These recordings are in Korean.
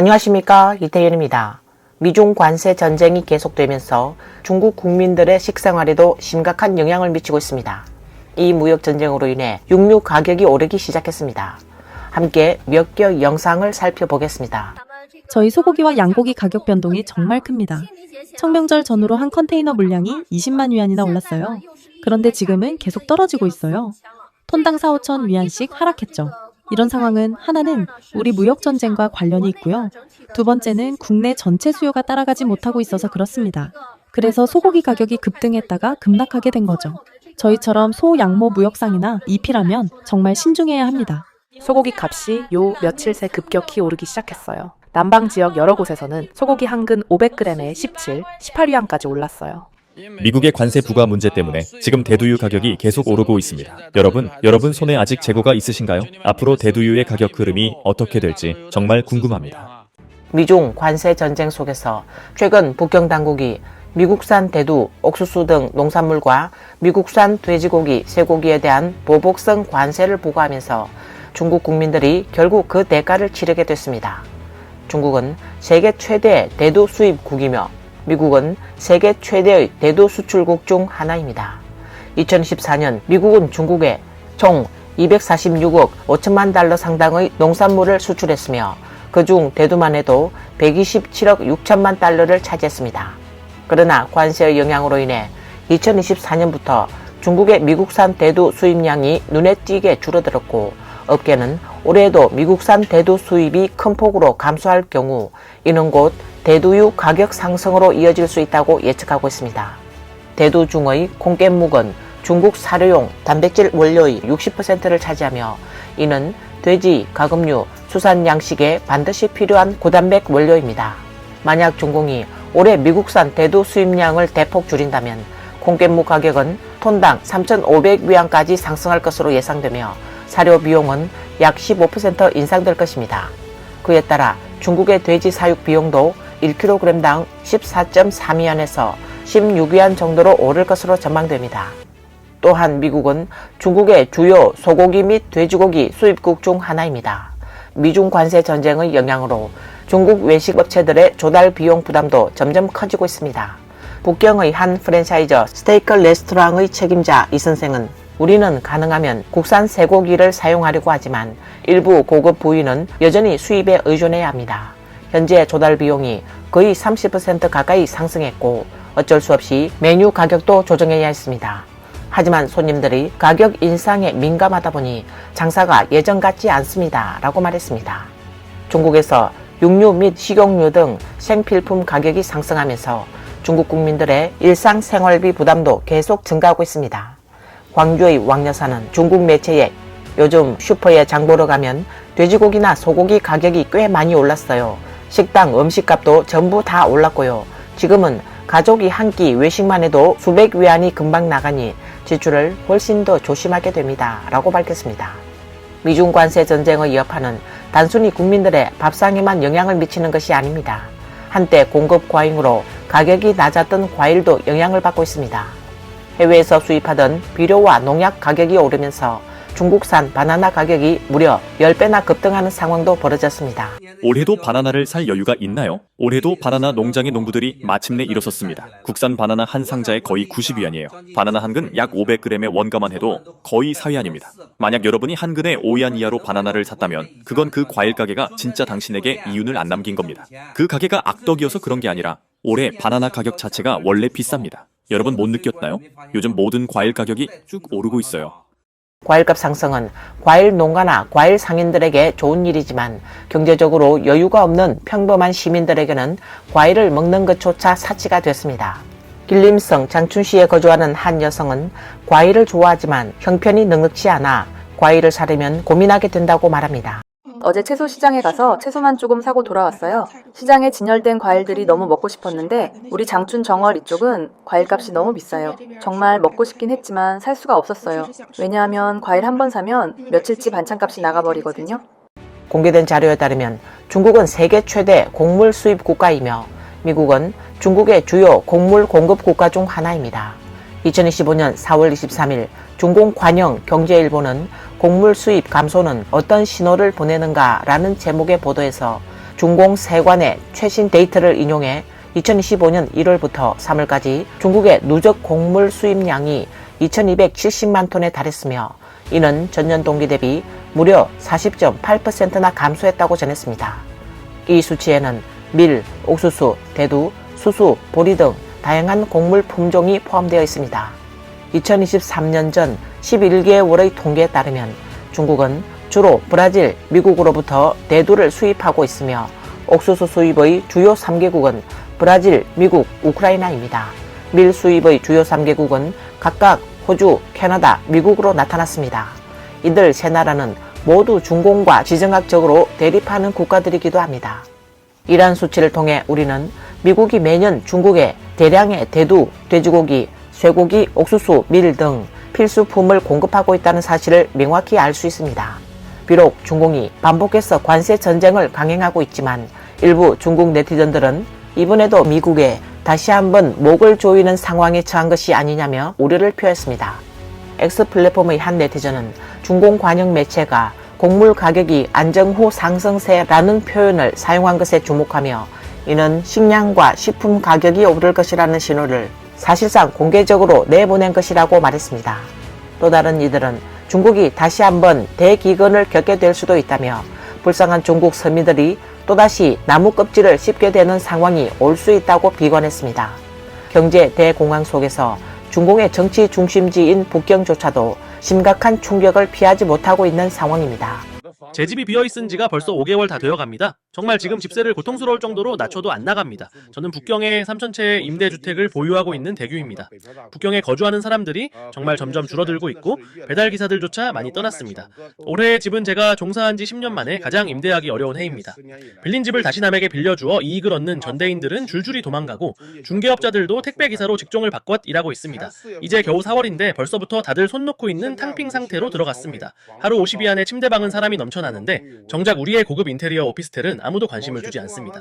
안녕하십니까 이태윤입니다. 미중 관세 전쟁이 계속되면서 중국 국민들의 식생활에도 심각한 영향을 미치고 있습니다. 이 무역 전쟁으로 인해 육류 가격이 오르기 시작했습니다. 함께 몇 개 영상을 살펴보겠습니다. 저희 소고기와 양고기 가격 변동이 정말 큽니다. 청명절 전후로 한 컨테이너 물량이 20만 위안이나 올랐어요. 그런데 지금은 계속 떨어지고 있어요. 톤당 4, 5천 위안씩 하락했죠. 이런 상황은 하나는 우리 무역 전쟁과 관련이 있고요. 두 번째는 국내 전체 수요가 따라가지 못하고 있어서 그렇습니다. 그래서 소고기 가격이 급등했다가 급락하게 된 거죠. 저희처럼 소 양모 무역상이나 이피라면 정말 신중해야 합니다. 소고기 값이 요 며칠 새 급격히 오르기 시작했어요. 남방 지역 여러 곳에서는 소고기 한 근 500g에 17, 18위안까지 올랐어요. 미국의 관세 부과 문제 때문에 지금 대두유 가격이 계속 오르고 있습니다. 여러분, 여러분 손에 아직 재고가 있으신가요? 앞으로 대두유의 가격 흐름이 어떻게 될지 정말 궁금합니다. 미중 관세 전쟁 속에서 최근 북경 당국이 미국산 대두, 옥수수 등 농산물과 미국산 돼지고기, 쇠고기에 대한 보복성 관세를 부과하면서 중국 국민들이 결국 그 대가를 치르게 됐습니다. 중국은 세계 최대 대두 수입국이며 미국은 세계 최대의 대두 수출국 중 하나입니다. 2014년 미국은 중국에 총 246억 5천만 달러 상당의 농산물을 수출했으며 그중 대두만 해도 127억 6천만 달러를 차지했습니다. 그러나 관세의 영향으로 인해 2024년부터 중국의 미국산 대두 수입량이 눈에 띄게 줄어들었고 업계는 올해에도 미국산 대두 수입이 큰 폭으로 감소할 경우 이는 곧 대두유 가격 상승으로 이어질 수 있다고 예측하고 있습니다. 대두 중의 콩깻묵은 중국 사료용 단백질 원료의 60%를 차지하며 이는 돼지, 가금류, 수산 양식에 반드시 필요한 고단백 원료입니다. 만약 중공이 올해 미국산 대두 수입량을 대폭 줄인다면 콩깻묵 가격은 톤당 3,500위안까지 상승할 것으로 예상되며 사료 비용은 약 15% 인상될 것입니다. 그에 따라 중국의 돼지 사육 비용도 1kg당 14.3위안에서 16위안 정도로 오를 것으로 전망됩니다. 또한 미국은 중국의 주요 소고기 및 돼지고기 수입국 중 하나입니다. 미중 관세 전쟁의 영향으로 중국 외식 업체들의 조달 비용 부담도 점점 커지고 있습니다. 북경의 한 프랜차이저 스테이크 레스토랑의 책임자 이 선생은 우리는 가능하면 국산 쇠고기를 사용하려고 하지만 일부 고급 부위는 여전히 수입에 의존해야 합니다. 현재 조달 비용이 거의 30% 가까이 상승했고 어쩔 수 없이 메뉴 가격도 조정해야 했습니다. 하지만 손님들이 가격 인상에 민감하다 보니 장사가 예전 같지 않습니다. 라고 말했습니다. 중국에서 육류 및 식용유 등 생필품 가격이 상승하면서 중국 국민들의 일상 생활비 부담도 계속 증가하고 있습니다. 광주의 왕 여사는 중국 매체에 요즘 슈퍼에 장 보러 가면 돼지고기나 소고기 가격이 꽤 많이 올랐어요. 식당 음식값도 전부 다 올랐고요. 지금은 가족이 한 끼 외식만 해도 수백 위안이 금방 나가니 지출을 훨씬 더 조심하게 됩니다. 라고 밝혔습니다. 미중 관세 전쟁의 여파는 단순히 국민들의 밥상에만 영향을 미치는 것이 아닙니다. 한때 공급 과잉으로 가격이 낮았던 과일도 영향을 받고 있습니다. 해외에서 수입하던 비료와 농약 가격이 오르면서 중국산 바나나 가격이 무려 10배나 급등하는 상황도 벌어졌습니다. 올해도 바나나를 살 여유가 있나요? 올해도 바나나 농장의 농부들이 마침내 일어섰습니다. 국산 바나나 한 상자에 거의 90위안이에요. 바나나 한 근 약 500g의 원가만 해도 거의 4위안입니다. 만약 여러분이 한 근에 5위안 이하로 바나나를 샀다면 그건 그 과일 가게가 진짜 당신에게 이윤을 안 남긴 겁니다. 그 가게가 악덕이어서 그런 게 아니라 올해 바나나 가격 자체가 원래 비쌉니다. 여러분 못 느꼈나요? 요즘 모든 과일 가격이 쭉 오르고 있어요. 과일값 상승은 과일 농가나 과일 상인들에게 좋은 일이지만 경제적으로 여유가 없는 평범한 시민들에게는 과일을 먹는 것조차 사치가 됐습니다. 길림성 장춘시에 거주하는 한 여성은 과일을 좋아하지만 형편이 넉넉치 않아 과일을 사려면 고민하게 된다고 말합니다. 어제 채소 시장에 가서 채소만 조금 사고 돌아왔어요. 시장에 진열된 과일들이 너무 먹고 싶었는데 우리 장춘 정월 이쪽은 과일값이 너무 비싸요. 정말 먹고 싶긴 했지만 살 수가 없었어요. 왜냐하면 과일 한 번 사면 며칠치 반찬값이 나가버리거든요. 공개된 자료에 따르면 중국은 세계 최대 곡물 수입 국가이며 미국은 중국의 주요 곡물 공급 국가 중 하나입니다. 2025년 4월 23일 중공 관영 경제일보는 곡물 수입 감소는 어떤 신호를 보내는가 라는 제목의 보도에서 중공 세관의 최신 데이터를 인용해 2025년 1월부터 3월까지 중국의 누적 곡물 수입량이 2270만 톤에 달했으며 이는 전년 동기 대비 무려 40.8%나 감소했다고 전했습니다. 이 수치에는 밀, 옥수수, 대두, 수수, 보리 등 다양한 곡물 품종이 포함되어 있습니다. 2023년 전 11개월의 통계에 따르면 중국은 주로 브라질, 미국으로부터 대두를 수입하고 있으며 옥수수 수입의 주요 3개국은 브라질, 미국, 우크라이나입니다. 밀 수입의 주요 3개국은 각각 호주, 캐나다, 미국으로 나타났습니다. 이들 세 나라는 모두 중공과 지정학적으로 대립하는 국가들이기도 합니다. 이러한 수치를 통해 우리는 미국이 매년 중국에 대량의 대두, 돼지고기, 쇠고기, 옥수수, 밀 등 필수품을 공급하고 있다는 사실을 명확히 알 수 있습니다. 비록 중공이 반복해서 관세 전쟁을 강행하고 있지만 일부 중국 네티즌들은 이번에도 미국에 다시 한번 목을 조이는 상황에 처한 것이 아니냐며 우려를 표했습니다. X 플랫폼의 한 네티즌은 중공 관영 매체가 곡물 가격이 안정 후 상승세라는 표현을 사용한 것에 주목하며 이는 식량과 식품 가격이 오를 것이라는 신호를 사실상 공개적으로 내보낸 것이라고 말했습니다. 또 다른 이들은 중국이 다시 한번 대기근을 겪게 될 수도 있다며 불쌍한 중국 서민들이 또다시 나무 껍질을 씹게 되는 상황이 올 수 있다고 비관했습니다. 경제 대공황 속에서 중공의 정치 중심지인 북경조차도 심각한 충격을 피하지 못하고 있는 상황입니다. 제 집이 비어 있은 지가 벌써 5개월 다 되어 갑니다. 정말 지금 집세를 고통스러울 정도로 낮춰도 안 나갑니다. 저는 북경에 3천 채의 임대주택을 보유하고 있는 대규입니다. 북경에 거주하는 사람들이 정말 점점 줄어들고 있고 배달 기사들조차 많이 떠났습니다. 올해 집은 제가 종사한 지 10년 만에 가장 임대하기 어려운 해입니다. 빌린 집을 다시 남에게 빌려주어 이익을 얻는 전대인들은 줄줄이 도망가고 중개업자들도 택배 기사로 직종을 바꿔 일하고 있습니다. 이제 겨우 4월인데 벌써부터 다들 손 놓고 있는 탕핑 상태로 들어갔습니다. 하루 50위 안에 침대방은 사람이 넘쳐나는데 정작 우리의 고급 인테리어 오피스텔은 아무도 관심을 주지 않습니다.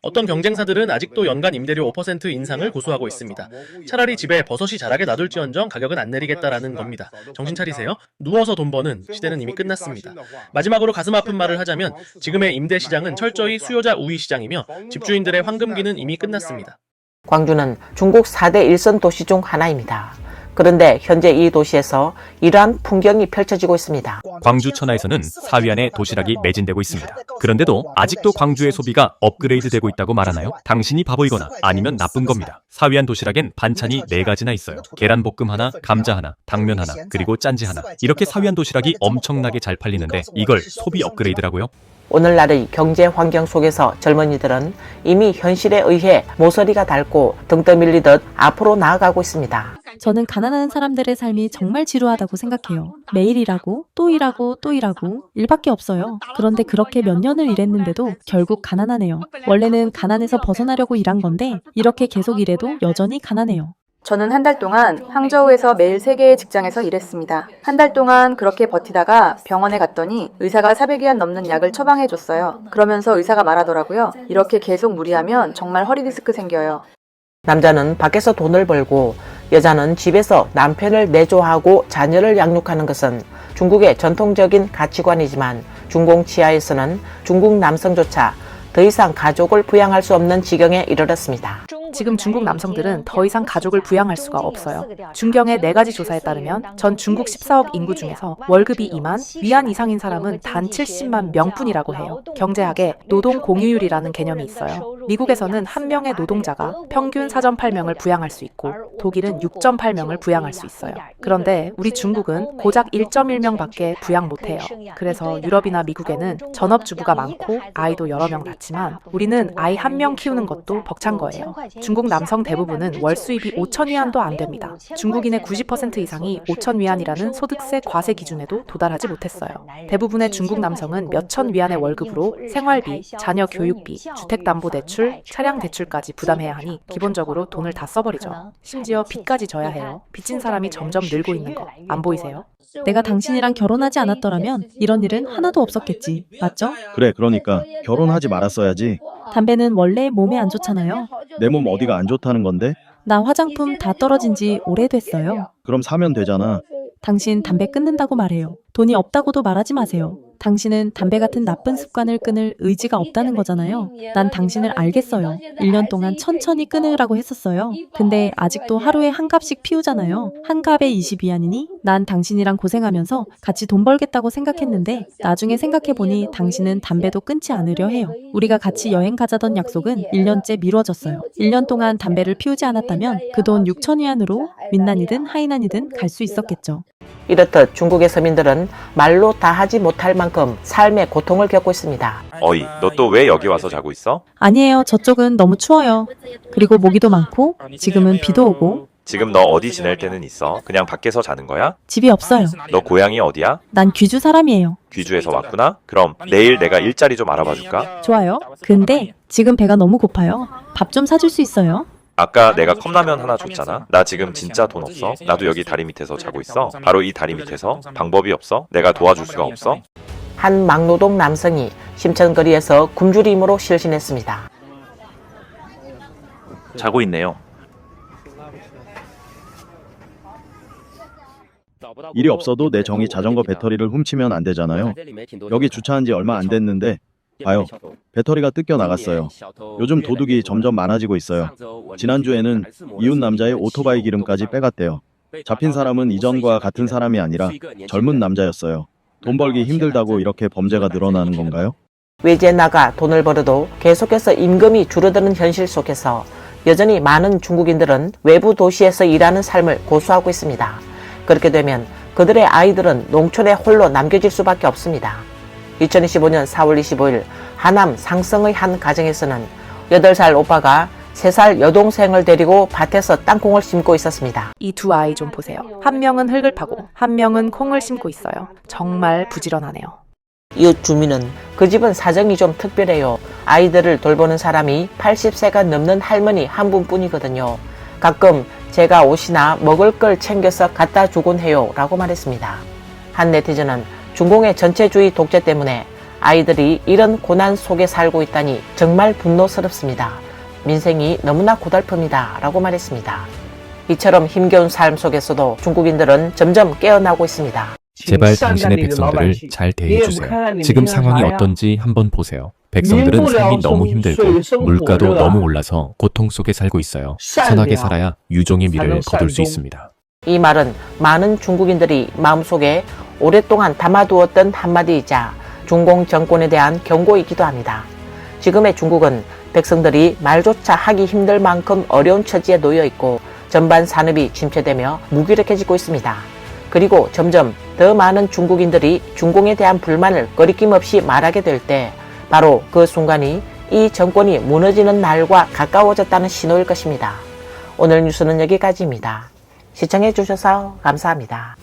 어떤 경쟁사들은 아직도 연간 임대료 5% 인상을 고수하고 있습니다. 차라리 집에 버섯이 자라게 놔둘지언정 가격은 안 내리겠다라는 겁니다. 정신 차리세요. 누워서 돈 버는 시대는 이미 끝났습니다. 마지막으로 가슴 아픈 말을 하자면 지금의 임대 시장은 철저히 수요자 우위 시장이며 집주인들의 황금기는 이미 끝났습니다. 광주는 중국 4대 일선 도시 중 하나입니다. 그런데 현재 이 도시에서 이러한 풍경이 펼쳐지고 있습니다. 광주 천하에서는 사위안에 도시락이 매진되고 있습니다. 그런데도 아직도 광주의 소비가 업그레이드 되고 있다고 말하나요? 당신이 바보이거나 아니면 나쁜 겁니다. 사위안 도시락엔 반찬이 네가지나 있어요. 계란볶음 하나, 감자 하나, 당면 하나, 그리고 짠지 하나. 이렇게 사위안 도시락이 엄청나게 잘 팔리는데 이걸 소비 업그레이드라고요? 오늘날의 경제 환경 속에서 젊은이들은 이미 현실에 의해 모서리가 닳고 등 떠밀리듯 앞으로 나아가고 있습니다. 저는 가난한 사람들의 삶이 정말 지루하다고 생각해요. 매일 일하고 또 일하고 또 일하고 일밖에 없어요. 그런데 그렇게 몇 년을 일했는데도 결국 가난하네요. 원래는 가난에서 벗어나려고 일한 건데 이렇게 계속 일해도 여전히 가난해요. 저는 한 달 동안 항저우에서 매일 3개의 직장에서 일했습니다. 한 달 동안 그렇게 버티다가 병원에 갔더니 의사가 400위안 넘는 약을 처방해 줬어요. 그러면서 의사가 말하더라고요. 이렇게 계속 무리하면 정말 허리 디스크 생겨요. 남자는 밖에서 돈을 벌고 여자는 집에서 남편을 내조하고 자녀를 양육하는 것은 중국의 전통적인 가치관이지만 중공 치하에서는 중국 남성조차 더 이상 가족을 부양할 수 없는 지경에 이르렀습니다. 지금 중국 남성들은 더 이상 가족을 부양할 수가 없어요. 중경의 네 가지 조사에 따르면 전 중국 14억 인구 중에서 월급이 2만, 위안 이상인 사람은 단 70만 명뿐이라고 해요. 경제학에 노동 공유율이라는 개념이 있어요. 미국에서는 한 명의 노동자가 평균 4.8명을 부양할 수 있고 독일은 6.8명을 부양할 수 있어요. 그런데 우리 중국은 고작 1.1명밖에 부양 못해요. 그래서 유럽이나 미국에는 전업주부가 많고 아이도 여러 명 낳지만 우리는 아이 한 명 키우는 것도 벅찬 거예요. 중국 남성 대부분은 월 수입이 5천 위안도 안 됩니다. 중국인의 90% 이상이 5천 위안이라는 소득세 과세 기준에도 도달하지 못했어요. 대부분의 중국 남성은 몇천 위안의 월급으로 생활비, 자녀 교육비, 주택담보대출, 차량 대출까지 부담해야 하니 기본적으로 돈을 다 써버리죠. 심지어 빚까지 져야 해요. 빚진 사람이 점점 늘고 있는 거 안 보이세요? 내가 당신이랑 결혼하지 않았더라면 이런 일은 하나도 없었겠지. 맞죠? 그래, 그러니까 결혼하지 말았어야지. 담배는 원래 몸에 안 좋잖아요. 내 몸 어디가 안 좋다는 건데? 나 화장품 다 떨어진 지 오래됐어요. 그럼 사면 되잖아. 당신 담배 끊는다고 말해요. 돈이 없다고도 말하지 마세요. 당신은 담배 같은 나쁜 습관을 끊을 의지가 없다는 거잖아요. 난 당신을 알겠어요. 1년 동안 천천히 끊으라고 했었어요. 근데 아직도 하루에 한 갑씩 피우잖아요. 한 갑에 20위안이니? 난 당신이랑 고생하면서 같이 돈 벌겠다고 생각했는데 나중에 생각해보니 당신은 담배도 끊지 않으려 해요. 우리가 같이 여행 가자던 약속은 1년째 미뤄졌어요. 1년 동안 담배를 피우지 않았다면 그 돈 6천위안으로 윈난이든 하이난이든 갈 수 있었겠죠. 이렇듯 중국의 서민들은 말로 다 하지 못할 만큼 삶의 고통을 겪고 있습니다. 어이, 너 또 왜 여기 와서 자고 있어? 아니에요. 저쪽은 너무 추워요. 그리고 모기도 많고 지금은 비도 오고 지금 너 어디 지낼 때는 있어? 그냥 밖에서 자는 거야? 집이 없어요. 너 고향이 어디야? 난 귀주 사람이에요. 귀주에서 왔구나? 그럼 내일 내가 일자리 좀 알아봐 줄까? 좋아요. 근데 지금 배가 너무 고파요. 밥 좀 사줄 수 있어요? 아까 내가 컵라면 하나 줬잖아. 나 지금 진짜 돈 없어. 나도 여기 다리 밑에서 자고 있어. 바로 이 다리 밑에서. 방법이 없어? 내가 도와줄 수가 없어? 한 막노동 남성이 심천거리에서 굶주림으로 실신했습니다. 자고 있네요. 일이 없어도 내 정이 자전거 배터리를 훔치면 안 되잖아요. 여기 주차한 지 얼마 안 됐는데 봐요. 배터리가 뜯겨 나갔어요. 요즘 도둑이 점점 많아지고 있어요. 지난주에는 이웃 남자의 오토바이 기름까지 빼갔대요. 잡힌 사람은 이전과 같은 사람이 아니라 젊은 남자였어요. 돈 벌기 힘들다고 이렇게 범죄가 늘어나는 건가요? 외지에 나가 돈을 벌어도 계속해서 임금이 줄어드는 현실 속에서 여전히 많은 중국인들은 외부 도시에서 일하는 삶을 고수하고 있습니다. 그렇게 되면 그들의 아이들은 농촌에 홀로 남겨질 수밖에 없습니다. 2025년 4월 25일 하남 상성의 한 가정에서는 8살 오빠가 3살 여동생을 데리고 밭에서 땅콩을 심고 있었습니다. 이 두 아이 좀 보세요. 한 명은 흙을 파고 한 명은 콩을 심고 있어요. 정말 부지런하네요. 이웃 주민은 그 집은 사정이 좀 특별해요. 아이들을 돌보는 사람이 80세가 넘는 할머니 한 분뿐이거든요. 가끔 제가 옷이나 먹을 걸 챙겨서 갖다 주곤 해요. 라고 말했습니다. 한 네티즌은 중공의 전체주의 독재 때문에 아이들이 이런 고난 속에 살고 있다니 정말 분노스럽습니다. 민생이 너무나 고달픕니다. 라고 말했습니다. 이처럼 힘겨운 삶 속에서도 중국인들은 점점 깨어나고 있습니다. 제발 당신의 백성들을 잘 대해주세요. 지금 상황이 어떤지 한번 보세요. 백성들은 삶이 너무 힘들고 물가도 너무 올라서 고통 속에 살고 있어요. 선하게 살아야 유종의 미를 거둘 수 있습니다. 이 말은 많은 중국인들이 마음속에 오랫동안 담아두었던 한마디이자 중공 정권에 대한 경고이기도 합니다. 지금의 중국은 백성들이 말조차 하기 힘들 만큼 어려운 처지에 놓여 있고 전반 산업이 침체되며 무기력해지고 있습니다. 그리고 점점 더 많은 중국인들이 중공에 대한 불만을 거리낌 없이 말하게 될 때 바로 그 순간이 이 정권이 무너지는 날과 가까워졌다는 신호일 것입니다. 오늘 뉴스는 여기까지입니다. 시청해 주셔서 감사합니다.